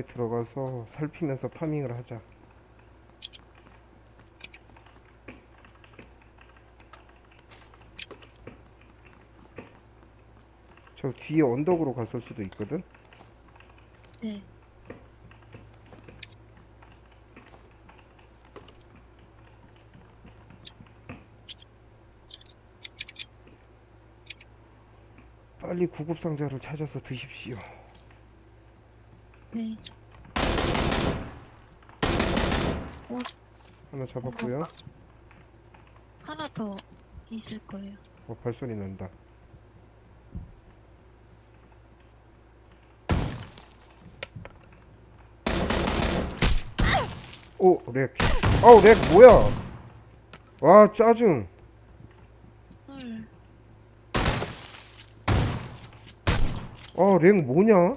들어가서 살피면서 파밍을 하자. 저 뒤에 언덕으로 갔을 수도 있거든. 네. 빨리 구급 상자를 찾아서 드십시오. 네. 하나 잡았고요. 하나 더 있을 거예요. 어, 발소리 난다. 오, 렉. 아우, 렉 뭐야? 와, 짜증. 헐. 아, 렉 뭐냐?